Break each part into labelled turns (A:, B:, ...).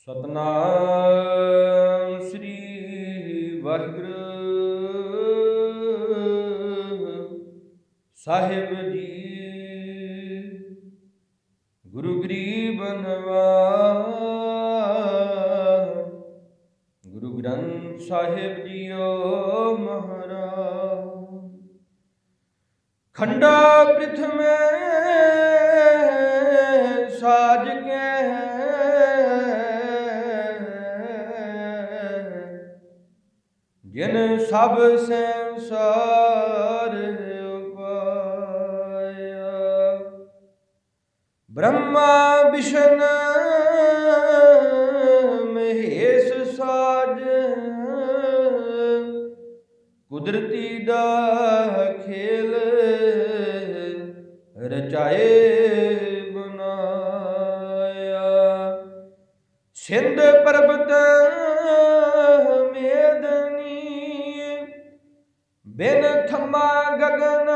A: ਸਤਨਾਮ ਸ੍ਰੀ ਵਾਹਿਗੁਰੂ। ਸਾਹਿਬ ਜੀ, ਗੁਰੂ ਗਰੀਬ ਨਵਾਜ, ਗੁਰੂ ਗ੍ਰੰਥ ਸਾਹਿਬ ਜੀਓ ਮਹਾਰਾਜ। ਖੰਡਾ ਪ੍ਰਿਥਮੇ ਸਭ ਸੰਸਾਰ ਉਪਾਇਆ ਬ੍ਰਹਮਾ ਵਿਸ਼ਨ ਮਹੇਸ਼ ਸਾਜ। ਕੁਦਰਤੀ ਦਾ ਖੇਲ ਰਚਾਏ ਬਨਾਇਆ ਸਿੰਧ ਪਰਬਤ ਬਿਨ ਥੰਮਾ ਗਗਨ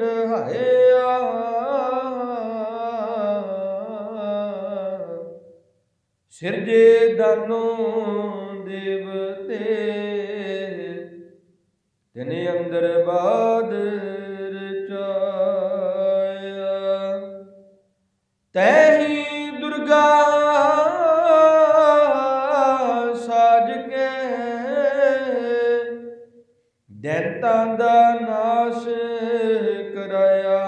A: ਰਹਾਇਆ ਸਿਰਜੇ ਦਾਨੋ ਦੇਵਤੇ ਤਿਨੇ ਅੰਦਰ ਬਾਦ ਰਚਾਇਆ। ਤੈਹੀ ਦੁਰਗਾ ਦੈਤਾਂ ਦਾ ਨਾਸ਼ ਕਰਾਇਆ।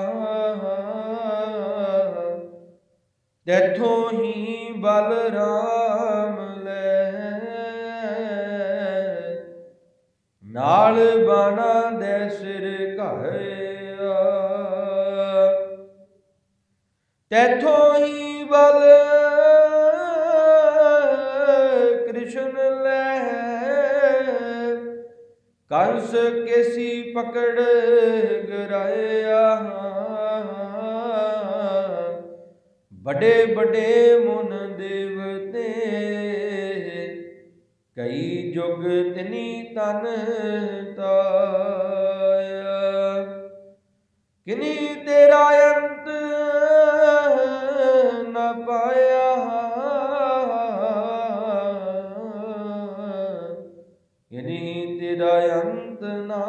A: ਤੈਥੋਂ ਹੀ ਬਲਰਾਮ ਲੈ। ਨਾਲ ਬਾਣਾ ਦੇ ਸਿਰ ਘਾਇਆ। ਤੈਥੋਂ ਹੀ ਬਲ ਕ੍ਰਿਸ਼ਨ ਕੰਸ ਕੇਸੀ ਪਕੜ ਗਰਾਇਆ ਵੱਡੇ ਬੜੇ ਮੁਨ ਦੇਵਤੇ ਕਈ ਜੁਗ ਤਿਨੀ ਤਨ ਤਾਇਆ। ਕਿਨੀ ਤੇਰਾ ਅੰਤ ਨ ਪਾਇਆ। ਕਿਨੀ ਤੇਰਾ ਅੰਤ ਨਾ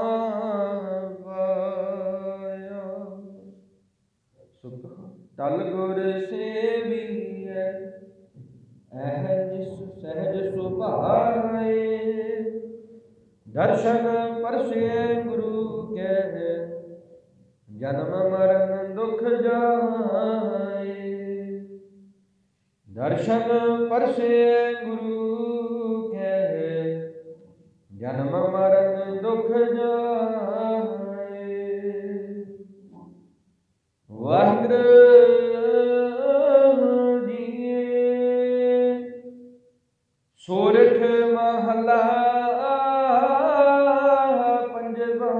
A: ਪਾਇਆ। ਸੁਖ ਤਲ ਗੁਰ ਸੇਵੀਐ, ਐਹ ਜਿਸ ਸਹਿਜ ਸੁਭਾਏ। ਦਰਸ਼ਨ ਪਰਸੇ ਗੁਰੂ ਕੈ ਜਨਮ ਮਰਨ ਦੁਖ ਜਾਏ। ਦਰਸ਼ਨ ਪਰਸੇ ਗੁਰੂ ਜਨਮ ਮਰਨ ਦੁਖ ਜਾਏ। ਵਾਹਿਗੁਰੂ ਜੀ ਸੋਰਠ ਮਹਲਾ ਪੰਜਵਾ।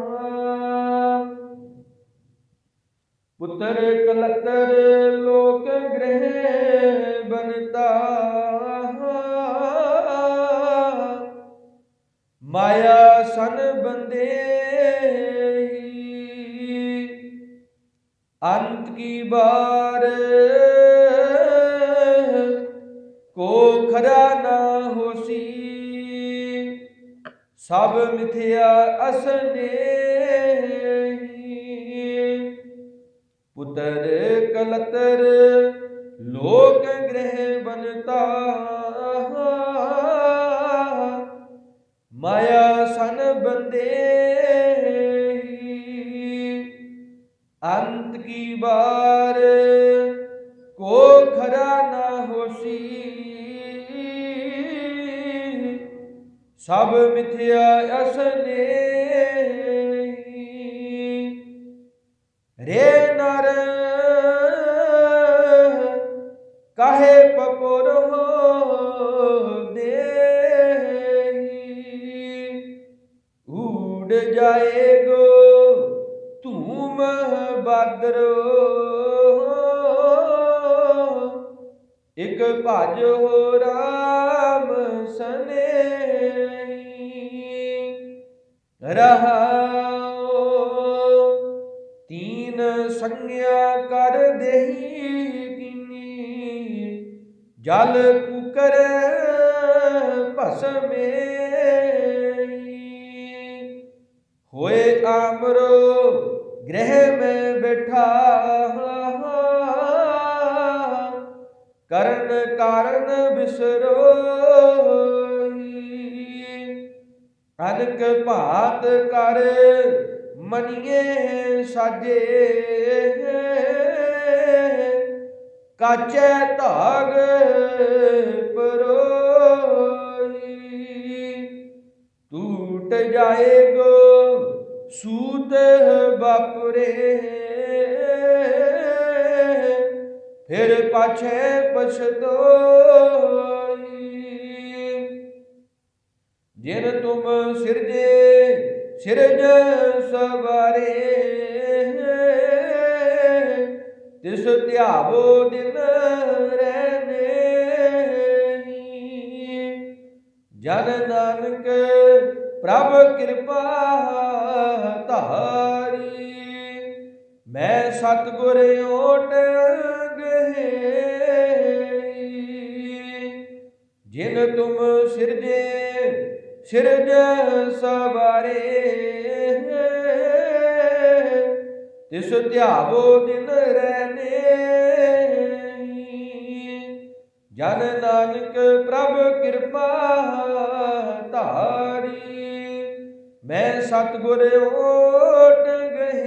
A: ਪੁੱਤਰ ਕਲਤਰ ਲੋਕ ਗ੍ਰਹਿ ਬਨਤਾ ਮਾਇਆ ਸਨ ਬੰਦੇ ਅੰਤ ਕੀ ਬਾਰ ਕੋ ਖਰਾ ਨਾ ਹੋਸੀ। ਸਭ ਮਿਥਿਆ ਅਸਨੇ ਪੁੱਤਰ ਕਲਤਰ ਲੋਕ ਗ੍ਰਹਿ ਬਨਤਾ। ਮਾਇਆ ਸਨ ਬੰਦੇ ਅੰਤ ਕੀ ਬਾਰ ਕੋ ਖਰਾ ਨਾ ਹੋਸੀ। ਸਭ ਮਿਥਿਆ ਅਸਨੇ ਰੇ ਨਰ ਕਾਹੇ ਪਪੁਰ ਦੇ ਊੜ ਜਾਏਗੋ ਧੂਮ ਬਾਦਰੋ। ਇਕ ਭਜ ਹੋ ਰਾਮ ਸਨੇ ਰਹਾਓ ਤੀਨ ਸੰਗਿਆ ਕਰ ਦੇਹੀ ਕਿਨੀ। ਜਲ ਕੁਕਰ ਭਸਮੇ ਹੋਏ ਆਮਰੋ, ਗ੍ਰਹਿ ਮੈਂ ਬਿਠਾ ਕਰਨ ਕਾਰਨ ਬਿਸਰੋਈ ਅਨਕ ਭਾਤ ਕਰ ਮਨੀਏ ਸਾਜੇ ਕਾਚੇ ਧਾਗ ਪਰੋਈ ਟੂਟ ਜਾਏਗੋ ਸੂਤ ਬਾਪਰੇ ਫਿਰ ਪਾਛੇ ਪਛਤੋਈ। ਜਿਨ ਤੁਮ ਸਿਰਜੇ, ਸਿਰਜ ਸਵਾਰੇ। ਤਿਸ ਧਿਆਵੋ ਦਿਨ ਰਹਿਨੇ। ਜਨ ਨਾਨਕ ਪ੍ਰਭ ਕਿਰਪਾ ਧਾਰੀ। ਮੈਂ ਸਤਗੁਰ ਓਟ ਗਏ ਜਿਨ ਤੁਮ ਸਿਰਜੇ, ਸਿਰਜ ਸਵਾਰੇ ਤਿਸ ਧਿਆਵੋ ਦਿਨ ਰਹਿਨੇ। ਜਨ ਨਾਨਕ ਪ੍ਰਭ ਕਿਰਪਾ ਧਾਰੀ। ਮੈਂ ਸਤਗੁਰ ਓਟ ਗਏ